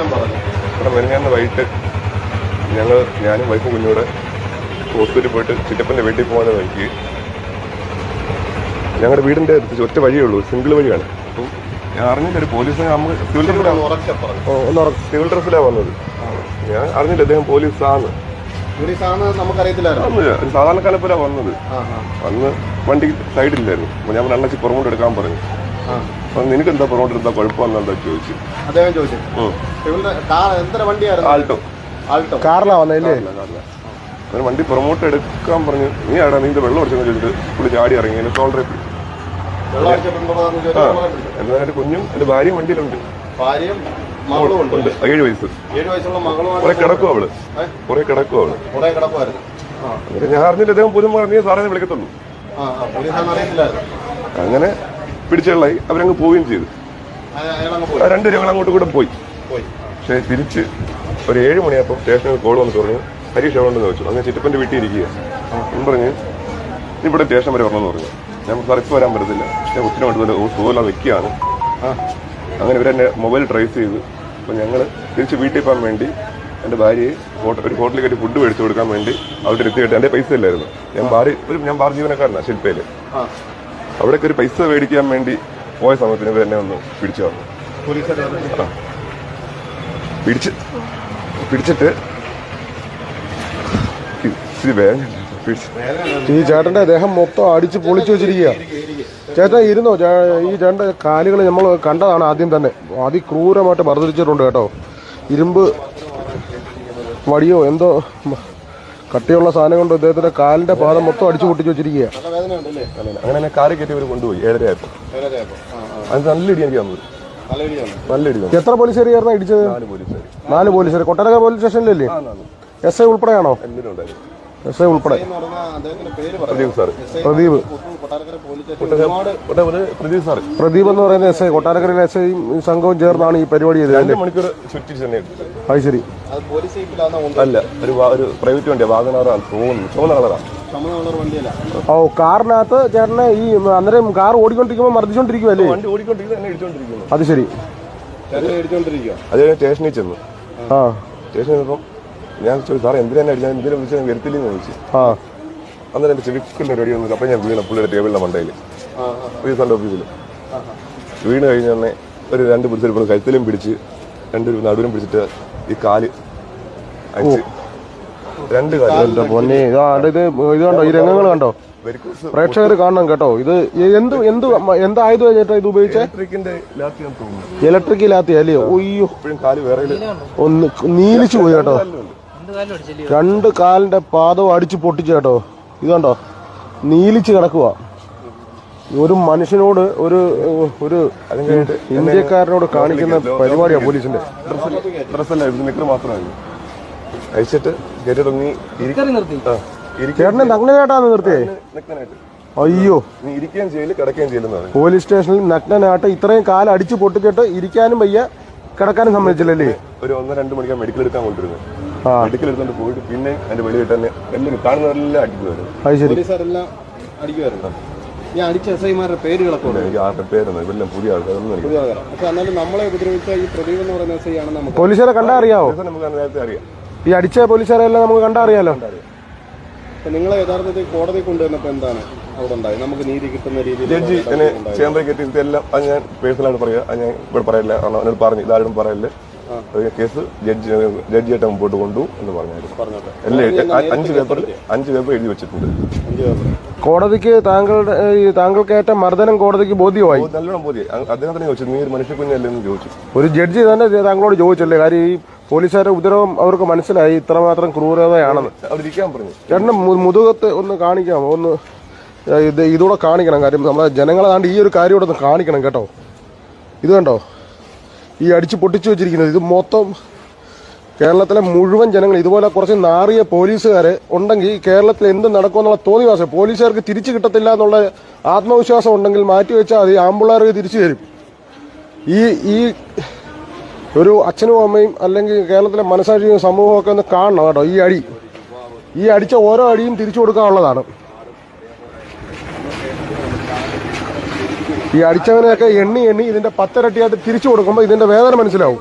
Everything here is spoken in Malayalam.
അറിയിക്കാൻ പറഞ്ഞു. ഇവിടെ മെനഞ്ഞാന്ന് വൈകിട്ട് ഞങ്ങൾ ഞാനും വൈഫ് കുഞ്ഞൂടെ ഹോസ്പിറ്റലിൽ പോയിട്ട് ചിറ്റപ്പന്റെ വീട്ടിൽ പോകുന്ന വഴിക്ക് ഞങ്ങളുടെ വീടിന്റെ അടുത്ത് ഒറ്റ വഴിയേ ഉള്ളൂ സിംഗിൾ വഴിയാണ്. അപ്പം ഞാൻ അറിഞ്ഞില്ല ഒരു പോലീസിനെ നമുക്ക് സിവിൽ ഡ്രസ്സിലാണ് സിവിൽ വന്നത്. ഞാൻ അറിഞ്ഞില്ല അദ്ദേഹം ഒന്നുമില്ല ഒരു സാധാരണക്കാരെ പോലെ വന്നത്. വന്ന് വണ്ടി സൈഡിലായിരുന്നു ഞാൻ അണ്ണച്ചി പുറമോട്ട് എടുക്കാൻ പറഞ്ഞു. അപ്പം നിനക്ക് എന്താ പുറമോട്ട് എന്താ കുഴപ്പമെന്നെന്താ ചോദിച്ചു. അദ്ദേഹം ചോദിച്ചു. കാർ എന്തൊരു വണ്ടിയായിരുന്നു? ആൾട്ടോ. ആൾട്ടോ. കാറിലാ വന്നല്ലേ അങ്ങനെ വണ്ടി പ്രൊമോട്ട് എടുക്കാൻ പറഞ്ഞു. നീ ആടാ നീ വെള്ളം അടിച്ചെന്ന് ചോദിച്ചിട്ട് പുള്ളി ചാടി ഇറങ്ങി. എന്നെ പിടിച്ചു എന്റെ കുഞ്ഞും എന്റെ ഭാര്യയും വണ്ടിയിലുണ്ട്. ഭാര്യയും ഉണ്ട്. ഏഴ് വയസ്സ്. ഏഴ് വയസ്സുള്ള കുറെ കിടക്കും അവൾ? കുറെ കിടക്കും അവൾ. കുറെ കിടക്കുമായിരുന്നു. ഞാൻ അറിഞ്ഞിട്ട് അദ്ദേഹം പോലും പറഞ്ഞു സാറേ വിളിക്കത്തുള്ളൂ. അങ്ങനെ പിടിച്ചുള്ളായി അവരങ്ങ് പോവുകയും ചെയ്തു. രണ്ടു രണ്ടുപേരും ഞങ്ങൾ അങ്ങോട്ട് കൂടെ പോയി. പക്ഷേ തിരിച്ച് ഒരു ഏഴ് മണിയായപ്പോൾ സ്റ്റേഷനിൽ കോൾ വന്ന് പറഞ്ഞു ഹരീഷ് എവിടെ ഉണ്ടെന്ന് ചോദിച്ചു. അങ്ങനെ ചിറ്റപ്പന്റെ വീട്ടിൽ ഇരിക്കുക. ഞാൻ പറഞ്ഞു "നീ ഇവിടെ സ്റ്റേഷൻ വരെ വരണമെന്ന് പറഞ്ഞു. ഞാൻ സാർ ഇപ്പോൾ വരാൻ പറ്റത്തില്ല. ഞാൻ ഒത്തിരി അടുത്ത് സുഖമെല്ലാം വെക്കുകയാണ് അങ്ങനെ ഇവരെന്നെ മൊബൈൽ ട്രേസ് ചെയ്തു. അപ്പോൾ ഞങ്ങൾ തിരിച്ച് വീട്ടിൽ പോകാൻ വേണ്ടി എന്റെ ഭാര്യയെ ഹോട്ടൽ ഒരു ഹോട്ടലിൽ കയറ്റി ഫുഡ് മേടിച്ചു കൊടുക്കാൻ വേണ്ടി അവിടെ എത്തിയിട്ട് എന്റെ പൈസ ഇല്ലായിരുന്നു. ഞാൻ ഭാര്യ ഒരു ഞാൻ ബാർ ജീവനക്കാരനാണ് ശില്പയിൽ അവിടേക്ക് ഒരു പൈസ മേടിക്കാൻ വേണ്ടി പോയ സമയത്തിന് ഇവരെന്നെ ഒന്ന് പിടിച്ചു വന്നു പിടിച്ച്? പിടിച്ചിട്ട് ഇത്തിരി വേദന ഈ ചേട്ടന്റെ ദേഹം മൊത്തം അടിച്ച് പൊളിച്ചു വെച്ചിരിക്കുക ചേട്ടാ ഇരുന്നോ? ഈ ചേട്ടന്റെ കാലുകൾ നമ്മൾ കണ്ടതാണ് ആദ്യം തന്നെ. അതിക്രൂരമായിട്ട് മർദ്ദിച്ചിട്ടുണ്ട് കേട്ടോ. ഇരുമ്പ് വടിയോ എന്തോ കട്ടിയുള്ള സാധനം കൊണ്ട് അദ്ദേഹത്തിന്റെ കാലിന്റെ പാദം മൊത്തം അടിച്ചു പൊട്ടിച്ചു വെച്ചിരിക്കുക അങ്ങനെ കാറി കയറ്റി ഇവർ കൊണ്ടുപോയി ഏഴര ആയപ്പോൾ അത് നല്ല ഇടി എനിക്ക് തന്നത് എത്ര പോലീസുകാരായിരുന്നു ഇടിച്ചത്? നാല് പോലീസുകാർ കൊട്ടാരക്ക പോലീസ് സ്റ്റേഷനിലല്ലേ? എസ് ഐ ഉൾപ്പെടെയാണോ? എന്തിനും ഉണ്ടായിരുന്നു എസ് ഐ ഉൾപ്പെടെ. Pradeep sir Pradeep. Kottarakkara police station ഒരുപാട് കൊട്ട- പ്രദീപ് സാർ പ്രദീപ് എന്ന് പറയുന്ന എസ് ഐ കൊട്ടാരക്കരയിലെ എസ് ഐയും സംഘവും ചേർന്നാണ് ഈ പരിപാടി ചെയ്തത് മണിക്കൂർ. അത് ശരി. അല്ല ഒരു ഒരു പ്രൈവറ്റ് വണ്ടിയാണ് വാഗനാറാണ് തോന്നുന്നു. ചുവന്ന കളറാണ് ഓ കാറിനകത്ത് ചേട്ടനെ ഈ അന്നേരം കാർ ഓടിക്കൊണ്ടിരിക്കുമ്പോൾ മർദ്ദിച്ചോണ്ടിരിക്കുവല്ലേ അത് ശരി. ചേട്ടൻ എടുത്തോണ്ടിരിക്കുക അത് സ്റ്റേഷനിൽ ചെന്നു. ആ. സ്റ്റേഷനിൽ ചെന്നപ്പം ഞാൻ ചോദിച്ചു സാറേ എന്തിനാ എന്നെ അടിച്ചാൽ എന്തിനാ വിളിച്ചാൽ വരത്തില്ലെന്ന് ചോദിച്ചു. ആ. അന്നേരം എന്റെ ചെവിക്കുള്ള ഒരു അടി വന്നു അപ്പം ഞാൻ വീണ പുള്ളിയുടെ ടേബിളിന്റെ മണ്ടയിൽ. പോലീസുണ്ട് ഓഫീസിൽ വീണ് കഴിഞ്ഞ തന്നെ ഒരു രണ്ട് പിടിച്ചിട്ട് ഇപ്പോൾ കഴുത്തിലും പിടിച്ച് രണ്ട് നടുവിലും പിടിച്ചിട്ട് ഈ കാൽ അഞ്ച് രണ്ട് കാൽ എന്റെ പൊന്നെ ഇതാ ഇത് ഇത് കണ്ടോ? ഈ രംഗങ്ങൾ കണ്ടോ? പ്രേക്ഷകർ കാണണം കേട്ടോ. ഇത് എന്ത് എന്ത് എന്തായത് ചേട്ടാ ഇത് ഉപയോഗിച്ചേ? ഇലക്ട്രിക് ഇല്ലാത്ത അല്ലയോ? ഒയ്യോ ഒന്ന് നീലിച്ചു പോയി കേട്ടോ. രണ്ട് കാലിന്റെ പാദവും അടിച്ച് പൊട്ടിച്ചു കേട്ടോ. ഇതുണ്ടോ കണ്ടോ? നീലിച്ച് കിടക്കുക ഒരു മനുഷ്യനോട് ഒരു ഒരു ഇന്ത്യക്കാരനോട് കാണിക്കുന്ന പരിപാടിയാ പോലീസിന്റെ. ഡ്രസ്സല്ല മാത്രമായിരുന്നു അയച്ചിട്ട് കയറ്റി തുടങ്ങി ചേട്ടനെ നഗ്നനായിട്ടാണ് നിർത്തിയേ? അയ്യോ. നീ ഇരിക്കുകയും ചെയ്യില്ല കിടക്കുകയും പറഞ്ഞു. പോലീസ് സ്റ്റേഷനിൽ നഗ്നനായിട്ട് ഇത്രയും കാലം അടിച്ചു പൊട്ടിച്ചിട്ട് ഇരിക്കാനും വയ്യ കിടക്കാനും സമ്മതിച്ചില്ലല്ലേ? ഒരു ഒന്നര രണ്ട് മണിക്കാണ് മെഡിക്കൽ എടുക്കാൻ കൊണ്ടിരുന്നത് ആ. മെഡിക്കൽ പോയിട്ട് പിന്നെ അതിന്റെ വെളിയിട്ട് തന്നെ എല്ലാവരും കാണുന്നവരെല്ലാം അടിക്കുമായിരുന്നു പോലീസുകാരെല്ലാം അടിക്കുമായിരുന്നു ഈ അടിച്ച എസ് ഐമാരുടെ പേരുകളൊക്കെ കിടക്കുള്ളൂ എനിക്ക് ആരുടെ പേരൊന്നും ഇവരെല്ലാം പുതിയ ആൾക്കാരൊന്നും എനിക്ക് പുതിയ ആൾക്കാർ പക്ഷെ എന്നാലും നമ്മളെ ഉപദ്രവിച്ച ഈ പ്രദീപ് എന്ന് പറയുന്ന എസ് ഐ ആണ് നമുക്ക് പോലീസുകാരെ കണ്ടാ അറിയാവോ? നമുക്ക് നേരത്തെ അറിയാം. ഈ അടിച്ച പോലീസുകാരെല്ലാം നമുക്ക് കണ്ടാ അറിയാലോ? നിങ്ങളെ യഥാർത്ഥത്തിൽ കോടതി കൊണ്ടുവന്നപ്പോ എന്താണ് അവിടെ ഉണ്ടായി നമുക്ക് നീതി കിട്ടുന്ന രീതിയിൽ ജഡ്ജി എന്നെ ചേമ്പറിൽ കെട്ടിയിരുത്തി ഇതെല്ലാം അത് ഞാൻ പേഴ്സണലായിട്ട് പറയുക അത് ഞാൻ ഇവിടെ പറയില്ല. അവനോട് പറഞ്ഞു. ഇതാരും പറയല്ലേ? കേസ് ജഡ്ജി ജഡ്ജിയായിട്ട് മുമ്പോട്ട് കൊണ്ടു എന്ന് പറഞ്ഞായിരുന്നു. എല്ലാം അഞ്ച് പേപ്പറിൽ അഞ്ച് പേപ്പർ എഴുതി വെച്ചിട്ടുണ്ട്. അഞ്ച് പേപ്പർ. കോടതിക്ക് താങ്കളുടെ താങ്കൾക്ക് താങ്കൾക്കേറ്റ മർദ്ദനം കോടതിക്ക് ബോധ്യമായി. നല്ലോണം പോയി അദ്ദേഹം തന്നെ ചോദിച്ചു നീ ഒരു മനുഷ്യ കുഞ്ഞല്ലെന്ന് ചോദിച്ചു. ഒരു ജഡ്ജി തന്നെ താങ്കളോട് ചോദിച്ചല്ലേ? കാര്യം ഈ പോലീസുകാരുടെ ഉപദ്രവം അവർക്ക് മനസ്സിലായി. ഇത്രമാത്രം ക്രൂരതയാണെന്ന്. അവരിക്കാൻ പറഞ്ഞു. ചേട്ടന് മു- മുതുകത്ത് ഒന്ന് കാണിക്കാമോ ഒന്ന് ഇത് ഇതൂടെ കാണിക്കണം. കാര്യം നമ്മളെ ജനങ്ങളെ ഈ ഒരു കാര്യം കൂടെ ഒന്ന് കാണിക്കണം കേട്ടോ. ഇത് കണ്ടോ? ഈ അടിച്ച് പൊട്ടിച്ചു വെച്ചിരിക്കുന്നത്. ഇത് മൊത്തം കേരളത്തിലെ മുഴുവൻ ജനങ്ങൾ ഇതുപോലെ കുറച്ച് നാറിയ പോലീസുകാർ ഉണ്ടെങ്കിൽ കേരളത്തിൽ എന്ത് നടക്കുമെന്നുള്ള തോന്നിവാസം. പോലീസുകാർക്ക് തിരിച്ചു കിട്ടത്തില്ല എന്നുള്ള ആത്മവിശ്വാസം ഉണ്ടെങ്കിൽ മാറ്റി വെച്ചാൽ അത് ആമ്പിള്ളേർക്ക് തിരിച്ചു തരും. ഈ ഈ ഒരു അച്ഛനും അമ്മയും അല്ലെങ്കിൽ കേരളത്തിലെ മനസ്സാക്ഷിയും സമൂഹമൊക്കെ ഒന്ന് കാണണം കേട്ടോ. ഈ അടി ഈ അടിച്ച ഓരോ അടിയും തിരിച്ചു കൊടുക്കാനുള്ളതാണ്. ഈ അടിച്ചവനെയൊക്കെ എണ്ണി എണ്ണി ഇതിന്റെ പത്തിരട്ടിയായിട്ട് തിരിച്ചു കൊടുക്കുമ്പോൾ ഇതിന്റെ വേദന മനസ്സിലാവും.